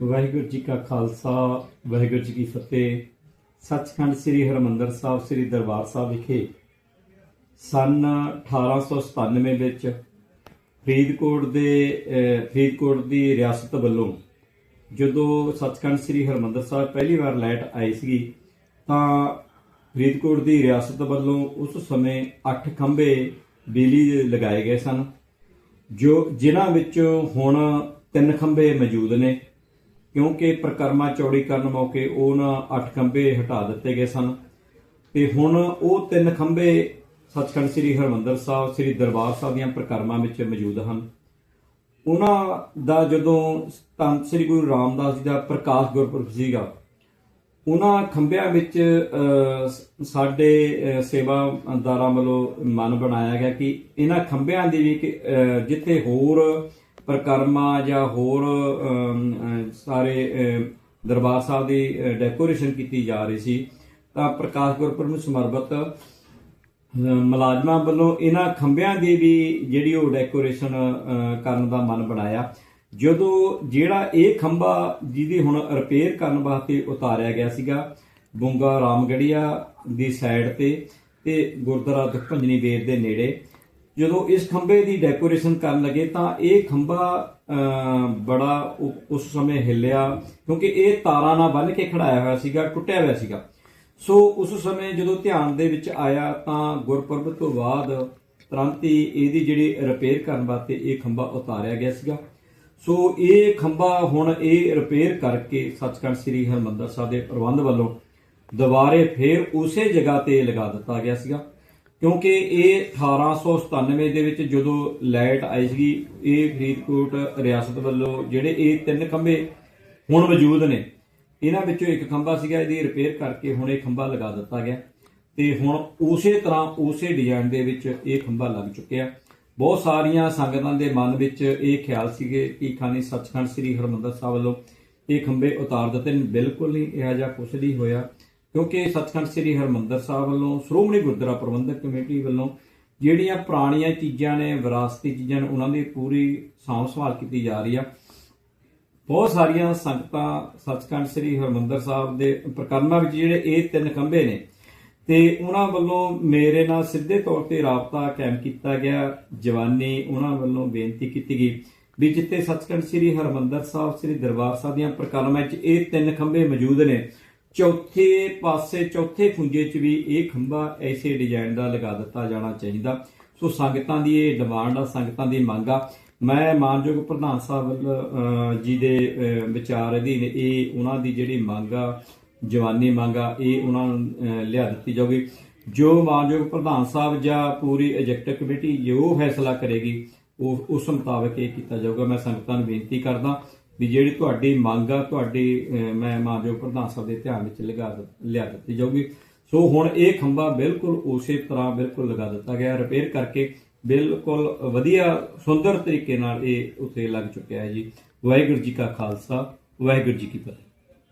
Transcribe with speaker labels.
Speaker 1: ਵਾਹਿਗੁਰੂ ਜੀ ਕਾ ਖਾਲਸਾ, ਵਾਹਿਗੁਰੂ ਜੀ ਕੀ ਫਤਿਹ। ਸੱਚਖੰਡ ਸ੍ਰੀ ਹਰਮੰਦਰ ਸਾਹਿਬ, ਸ੍ਰੀ ਦਰਬਾਰ ਸਾਹਿਬ ਵਿਖੇ ਸਨ 1897 ਵਿੱਚ ਫਰੀਦਕੋਟ ਦੇ ਫਰੀਦਕੋਟ ਦੀ ਰਿਆਸਤ ਵੱਲੋਂ ਜਦੋਂ ਸੱਚਖੰਡ ਸ੍ਰੀ ਹਰਮੰਦਰ ਸਾਹਿਬ ਪਹਿਲੀ ਵਾਰ ਲਾਈਟ ਆਈ ਸੀਗੀ, ਤਾਂ ਫਰੀਦਕੋਟ ਦੀ ਰਿਆਸਤ ਵੱਲੋਂ ਉਸ ਸਮੇਂ 8 ਖੰਭੇ ਬਿਜਲੀ ਦੇ ਲਗਾਏ ਗਏ ਸਨ, ਜੋ ਜਿਨ੍ਹਾਂ ਵਿੱਚੋਂ ਹੁਣ ਤਿੰਨ ਖੰਭੇ ਮੌਜੂਦ ਨੇ। ਕਿਉਂਕਿ ਪ੍ਰਕਰਮਾ ਚੌੜੀਕਰਨ ਮੌਕੇ ਉਹਨਾਂ 8 ਖੰਭੇ ਹਟਾ ਦਿੱਤੇ ਗਏ ਸਨ। ਤੇ ਹੁਣ ਉਹ ਤਿੰਨ ਖੰਭੇ ਸੱਚਖੰਡ ਸ੍ਰੀ ਹਰਮੰਦਰ ਸਾਹਿਬ ਸ੍ਰੀ ਦਰਬਾਰ ਸਾਹਿਬ ਦੀਆਂ ਪ੍ਰਕਰਮਾਂ ਵਿੱਚ ਮੌਜੂਦ ਹਨ। ਉਹਨਾਂ ਦਾ ਜਦੋਂ ਧੰਨ ਸ੍ਰੀ ਗੁਰੂ ਰਾਮਦਾਸ ਜੀ ਦਾ ਪ੍ਰਕਾਸ਼ ਗੁਰਪੁਰਬ ਸੀਗਾ ਉਹਨਾਂ ਖੰਭਿਆਂ ਵਿੱਚ ਸਾਡੇ ਸੇਵਾਦਾਰਾਂ ਵੱਲੋਂ ਮਨ ਬਣਾਇਆ ਗਿਆ ਕਿ ਇਹਨਾਂ ਖੰਭਿਆਂ ਦੀ ਵੀ ਕਿ, ਜਿੱਥੇ ਹੋਰ ਪ੍ਰਕਰਮਾ ਜਾਂ ਹੋਰ ਸਾਰੇ ਦਰਬਾਰ ਸਾਹਿਬ ਦੀ ਡੈਕੋਰੇਸ਼ਨ ਕੀਤੀ ਜਾ ਰਹੀ ਸੀ, ਤਾਂ ਪ੍ਰਕਾਸ਼ ਗੁਰਪੁਰ ਨੂੰ ਸਮਰਪਿਤ ਮੁਲਾਜ਼ਮਾਂ ਵੱਲੋਂ ਇਹਨਾਂ ਖੰਭਿਆਂ ਦੀ ਵੀ ਜਿਹੜੀ ਉਹ ਡੈਕੋਰੇਸ਼ਨ ਕਰਨ ਦਾ ਮਨ ਬਣਾਇਆ। ਜਦੋਂ ਜਿਹੜਾ ਇਹ ਖੰਭਾ ਜਿਹਦੀ ਹੁਣ ਰਿਪੇਅਰ ਕਰਨ ਵਾਸਤੇ ਉਤਾਰਿਆ ਗਿਆ ਸੀਗਾ, ਬੁੰਗਾ ਰਾਮਗੜੀਆ ਦੀ ਸਾਈਡ ਤੇ ਤੇ ਗੁਰਦੁਆਰਾ ਦੁਖਭੰਜਨੀ ਵੇਦ ਦੇ ਨੇੜੇ ਜਦੋਂ ਇਸ ਖੰਭੇ ਦੀ ਡੈਕੋਰੇਸ਼ਨ ਕਰਨ ਲੱਗੇ ਤਾਂ ਇਹ ਖੰਭਾ ਬੜਾ ਉ- ਉਸ ਸਮੇਂ ਹਿੱਲਿਆ ਕਿਉਂਕਿ ਇਹ ਤਾਰਾਂ ਨਾਲ ਬੰਨ੍ਹ ਕੇ ਖੜਾਇਆ ਹੋਇਆ ਸੀਗਾ, ਟੁੱਟਿਆ ਹੋਇਆ ਸੀਗਾ। ਸੋ ਉਸ ਸਮੇਂ ਜਦੋਂ ਧਿਆਨ ਦੇ ਵਿੱਚ ਆਇਆ ਤਾਂ ਗੁਰਪੁਰਬ ਤੋਂ ਬਾਅਦ ਤੁਰੰਤ ਹੀ ਇਹਦੀ ਜਿਹੜੀ ਰਿਪੇਅਰ ਕਰਨ ਵਾਸਤੇ ਇਹ ਖੰਭਾ ਉਤਾਰਿਆ ਗਿਆ ਸੀਗਾ। ਸੋ ਇਹ ਖੰਭਾ ਹੁਣ ਇਹ ਰਿਪੇਅਰ ਕਰਕੇ ਸੱਚਖੰਡ ਸ੍ਰੀ ਹਰਮੰਦਰ ਸਾਹਿਬ ਦੇ ਪ੍ਰਬੰਧ ਵੱਲੋਂ ਦੁਬਾਰੇ ਫੇਰ ਉਸੇ ਜਗ੍ਹਾ ਤੇ ਲਗਾ ਦਿੱਤਾ ਗਿਆ ਸੀਗਾ। ਕਿਉਂਕਿ ਇਹ 1897 ਦੇ ਵਿੱਚ ਜਦੋਂ ਲਾਈਟ ਆਈ ਸੀਗੀ, ਇਹ ਫਰੀਦਕੋਟ ਰਿਆਸਤ ਵੱਲੋਂ ਜਿਹੜੇ ਇਹ ਤਿੰਨ ਖੰਭੇ ਹੁਣ ਮੌਜੂਦ ਨੇ, ਇਹਨਾਂ ਵਿੱਚੋਂ ਇੱਕ ਖੰਭਾ ਸੀਗਾ, ਇਹਦੀ ਰਿਪੇਅਰ ਕਰਕੇ ਹੁਣ ਇਹ ਖੰਭਾ ਲਗਾ ਦਿੱਤਾ ਗਿਆ। ਤੇ ਹੁਣ ਉਸੇ ਤਰ੍ਹਾਂ ਉਸੇ ਡਿਜ਼ਾਈਨ ਦੇ ਵਿੱਚ ਇਹ ਖੰਭਾ ਲੱਗ ਚੁੱਕਿਆ। ਬਹੁਤ ਸਾਰੀਆਂ ਸੰਗਤਾਂ ਦੇ ਮਨ ਵਿੱਚ ਇਹ ਖਿਆਲ ਸੀਗੇ ਕਿ ਖਾਨੀ ਸੱਚਖੰਡ ਸ੍ਰੀ ਹਰਮੰਦਰ ਸਾਹਿਬ ਵੱਲੋਂ ਇਹ ਖੰਭੇ ਉਤਾਰ ਦਿੱਤੇ ਨੇ। ਬਿਲਕੁਲ ਨਹੀਂ, ਇਹੋ ਜਿਹਾ ਕੁਝ ਨਹੀਂ ਹੋਇਆ। ਕਿਉਂਕਿ ਸਤਿਖੰਡ ਸ੍ਰੀ ਹਰਮੰਦਰ ਸਾਹਿਬ ਵੱਲੋਂ, ਸ਼੍ਰੋਮਣੀ ਗੁਰਦੁਆਰਾ ਪ੍ਰਬੰਧਕ ਕਮੇਟੀ ਵੱਲੋਂ ਜਿਹੜੀਆਂ ਪੁਰਾਣੀਆਂ ਚੀਜ਼ਾਂ ਨੇ, ਵਿਰਾਸਤੀ ਚੀਜ਼ਾਂ ਨੇ, ਉਹਨਾਂ ਦੀ ਪੂਰੀ ਸਾਂਭ ਸੰਭਾਲ ਕੀਤੀ ਜਾ ਰਹੀ ਆ। ਬਹੁਤ ਸਾਰੀਆਂ ਸੰਗਤਾਂ ਸਤਿਖੰਡ ਸ੍ਰੀ ਹਰਮੰਦਰ ਸਾਹਿਬ ਦੇ ਪ੍ਰਕਰਮਾਂ ਵਿੱਚ ਜਿਹੜੇ ਇਹ ਤਿੰਨ ਖੰਭੇ ਨੇ, ਤੇ ਉਹਨਾਂ ਵੱਲੋਂ ਮੇਰੇ ਨਾਲ ਸਿੱਧੇ ਤੌਰ ਤੇ ਰਾਬਤਾ ਕਾਇਮ ਕੀਤਾ ਗਿਆ। ਜਵਾਨੀ ਉਹਨਾਂ ਵੱਲੋਂ ਬੇਨਤੀ ਕੀਤੀ ਗਈ ਵੀ ਜਿੱਥੇ ਸਤਿਖੰਡ ਸ੍ਰੀ ਹਰਮੰਦਰ ਸਾਹਿਬ, ਸ੍ਰੀ ਦਰਬਾਰ ਸਾਹਿਬ ਦੀਆਂ ਪ੍ਰਕਰਮਾਂ ਵਿੱਚ ਇਹ ਤਿੰਨ ਖੰਭੇ ਮੌਜੂਦ ਨੇ ਚੌਥੇ ਪਾਸੇ, ਚੌਥੇ ਖੁੰਝੇ 'ਚ ਵੀ ਇਹ ਖੰਭਾ ਐਸੇ ਡਿਜ਼ਾਈਨ ਦਾ ਲਗਾ ਦਿੱਤਾ ਜਾਣਾ ਚਾਹੀਦਾ। ਸੋ ਸੰਗਤਾਂ ਦੀ ਇਹ ਡਿਮਾਂਡ ਆ, ਸੰਗਤਾਂ ਦੀ ਮੰਗ ਆ। ਮੈਂ ਮਾਨਯੋਗ ਪ੍ਰਧਾਨ ਸਾਹਿਬ ਜੀ ਦੇ ਵਿਚਾਰ ਅਧੀਨ ਇਹ ਉਹਨਾਂ ਦੀ ਜਿਹੜੀ ਮੰਗ ਆ, ਜਵਾਨੀ ਮੰਗ ਆ, ਇਹ ਉਹਨਾਂ ਨੂੰ ਲਿਆ ਦਿੱਤੀ ਜਾਊਗੀ। ਜੋ ਮਾਨਯੋਗ ਪ੍ਰਧਾਨ ਸਾਹਿਬ ਜਾਂ ਪੂਰੀ ਐਜੈਕਟਿਵ ਕਮੇਟੀ ਜੋ ਫੈਸਲਾ ਕਰੇਗੀ, ਉਹ, ਉਸ ਮੁਤਾਬਕ ਇਹ ਕੀਤਾ ਜਾਊਗਾ। ਮੈਂ ਸੰਗਤਾਂ ਨੂੰ ਬੇਨਤੀ ਕਰਦਾ ਵੀ ਜਿਹੜੀ ਤੁਹਾਡੀ ਮੰਗ ਆ ਤੁਹਾਡੀ ਅਹ, ਮੈਂ ਮਾਨਯੋਗ ਪ੍ਰਧਾਨ ਸਾਹਿਬ ਦੇ ਧਿਆਨ ਵਿੱਚ ਲਗਾ ਲਿਆ ਦਿੱਤੀ ਜਾਊਗੀ। ਸੋ ਹੁਣ ਇਹ ਖੰਭਾ ਬਿਲਕੁਲ ਉਸੇ ਤਰ੍ਹਾਂ ਬਿਲਕੁਲ ਲਗਾ ਦਿੱਤਾ ਗਿਆ ਰਿਪੇਅਰ ਕਰਕੇ ਬਿਲਕੁਲ ਵਧੀਆ ਸੁੰਦਰ ਤਰੀਕੇ ਨਾਲ ਇਹ ਉੱਥੇ ਲੱਗ ਚੁੱਕਿਆ ਹੈ ਜੀ। ਵਾਹਿਗੁਰੂ ਜੀ ਕਾ ਖਾਲਸਾ ਵਾਹਿਗੁਰੂ ਜੀ ਕੀ ਫਤਿਹ।